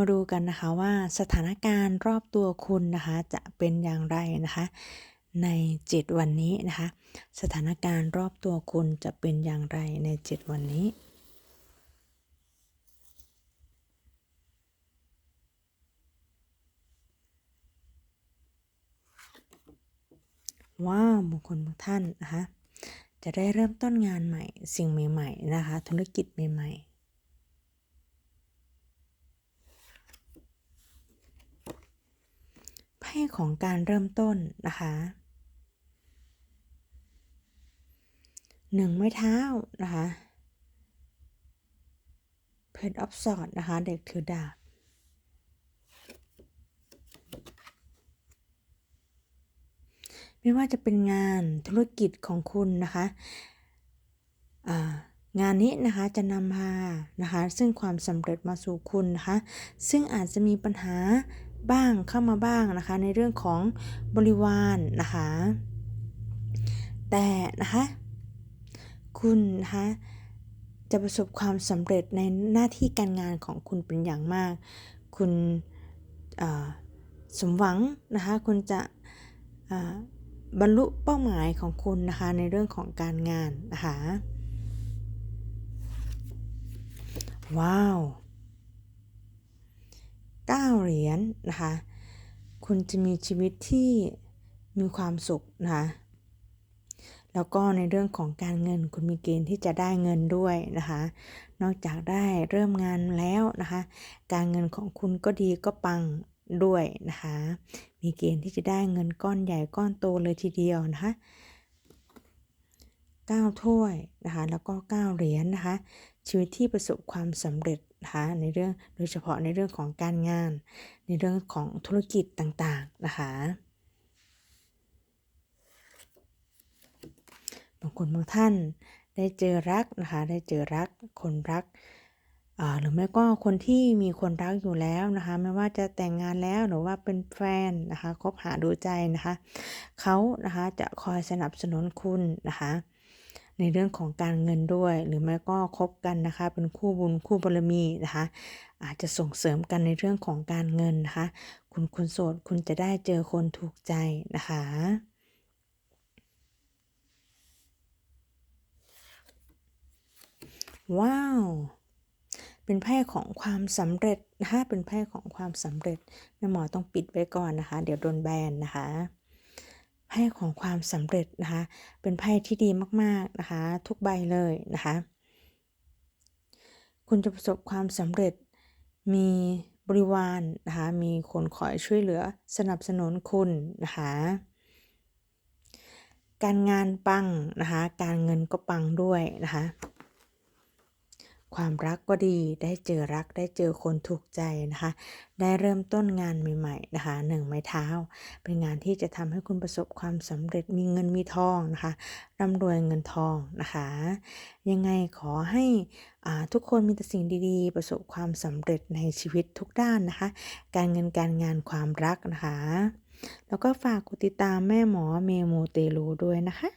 มาดูกันนะคะว่าสถานการณ์รอบตัวคุณนะคะจะเป็นอย่างไรนะคะ ใน7วันนี้นะคะ สถานการณ์รอบตัวคุณจะเป็นอย่างไรใน7วันนี้ว้าวบุคคลบางท่านนะคะจะได้เริ่มต้นงานใหม่สิ่งใหม่ ๆ นะคะ ธุรกิจใหม่ ๆ ไพ่ ของการเริ่มต้นนะคะหนึ่งไม้เท้านะคะเพจออฟสอดนะคะ เด็กถือดาบไม่ว่าจะเป็นงานธุรกิจของคุณนะคะงานนี้นะคะจะนำพานะคะ ซึ่งความสำเร็จมาสู่คุณนะคะ ซึ่งอาจจะมีปัญหา บ้างเข้ามาบ้างนะคะ ในเรื่องของบริวารนะคะ แต่นะคะคุณนะคะจะประสบความสำเร็จในหน้าที่การงานของคุณเป็นอย่างมาก คุณสมหวังนะคะ คุณจะบรรลุเป้าหมายของคุณนะคะในเรื่องของการงานนะคะ ว้าว เหรียญนนะคะ คุณจะมีชีวิตที่มีความสุขนะคะ แล้วก็ในเรื่องของการเงินคุณมีเกณฑ์ที่จะได้เงินด้วยนะคะ นอกจากได้เริ่มงานแล้วนะคะ การเงินของคุณก็ดีก็ปังด้วยนะคะ มีเกณฑ์ที่จะได้เงินก้อนใหญ่ก้อนโตเลยทีเดียวนะคะ9ถ้วยนะคะ แล้วก็ 9 เหรียญนนะคะ ชีวิตที่ประสบความสำเร็จนะคะในเรื่องโดยเฉพาะในเรื่องของการงาน ในเรื่องของธุรกิจต่างๆนะคะบางคนบางท่านได้เจอรักนะคะได้เจอรักคนรักหรือไม่ก็คนที่มีคนรักอยู่แล้วนะคะ ไม่ว่าจะแต่งงานแล้วหรือว่าเป็นแฟนนะคะคบหาดูใจนะคะเขานะคะจะคอยสนับสนุนคุณนะคะ ในเรื่องของการเงินด้วย หรือไม่ก็คบกันนะคะ เป็นคู่บุญคู่บารมีนะคะ อาจจะส่งเสริมกันในเรื่องของการเงินนะคะ คุณคุณโสดคุณจะได้เจอคนถูกใจนะคะว้าว เป็นไพ่ของความสำเร็จนะคะเป็นไพ่ของความสำเร็จแม่หมอต้องปิดไว้ก่อนนะคะ เดี๋ยวโดนแบนนะคะ ไพ่ของความสำเร็จนะคะ เป็นไพ่ที่ดีมากๆนะคะ ทุกใบเลยนะคะ คุณจะประสบความสำเร็จมีบริวารนะคะ มีคนคอยช่วยเหลือสนับสนุนคุณนะคะ การงานปังนะคะ การเงินก็ปังด้วยนะคะ ความรักก็ดีได้เจอรักได้เจอคนถูกใจนะคะ ได้เริ่มต้นงานใหม่ๆนะคะหนึ่งไม้เท้า เป็นงานที่จะทำให้คุณประสบความสำเร็จมีเงินมีทองนะคะร่ำรวยเงินทองนะคะ ยังไงขอให้ทุกคนมีแต่สิ่งดีๆ ประสบความสำเร็จในชีวิตทุกด้านนะคะ การเงินการงานความรักนะคะ แล้วก็ฝากกดติดตามแม่หมอเมโมเตลูด้วยนะคะ